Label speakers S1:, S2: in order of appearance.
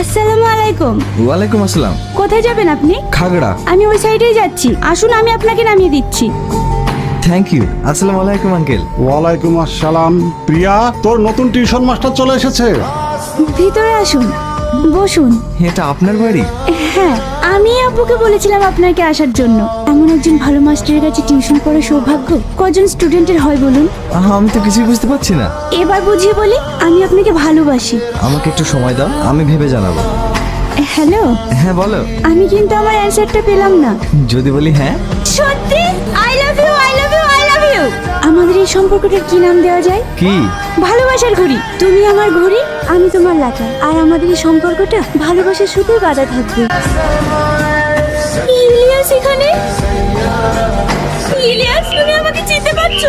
S1: আসসালামু আলাইকুম।
S2: ওয়ালাইকুম আসসালাম।
S1: কোথায় যাবেন আপনি?
S2: খাগড়া।
S1: আমি ওই সাইডেই যাচ্ছি। আসুন আমি আপনাকে নামিয়ে দিচ্ছি।
S2: থ্যাংক ইউ আসসালামু আলাইকুম আঙ্কেল
S3: ওয়ালাইকুম আসসালাম। প্রিয়া তোর নতুন টিউশন মাস্টার চলে এসেছে।
S1: ভিতরে আসুন বসুন।
S2: এটা আপনার বাড়ি?
S1: হ্যাঁ আমি আপুকে বলেছিলাম আপনাকে আসার জন্য। এমন একজন ভালো মাস্টারের কাছে টিউশন পড়ার সৌভাগ্য কজন স্টুডেন্টের হয় বলুন?
S2: আমি তো কিছুই বুঝতে পারছি না।
S1: এবার বুঝিয়ে বলি আমি আপনাকে ভালোবাসি।
S2: আমাকে একটু সময় দাও আমি ভেবে জানাব।
S1: হ্যালো?
S2: হ্যাঁ বলো।
S1: আমি কিন্তু আমার অ্যান্সারটা পেলাম না।
S2: যদি বলি হ্যাঁ?
S1: সত্যি? I love you I love you I love you আমাদের এই সম্পর্কটার কি নাম দেওয়া যায়?
S2: কি?
S1: ভালোবাসার ঘড়ি। তুমি আমার ঘড়ি আমি তোমার লাটা আর আমাদের এই সম্পর্কটা ভালোবাসার শুধুই বাধা থাকবে। তুমি আমাকে চিনতে পারছ?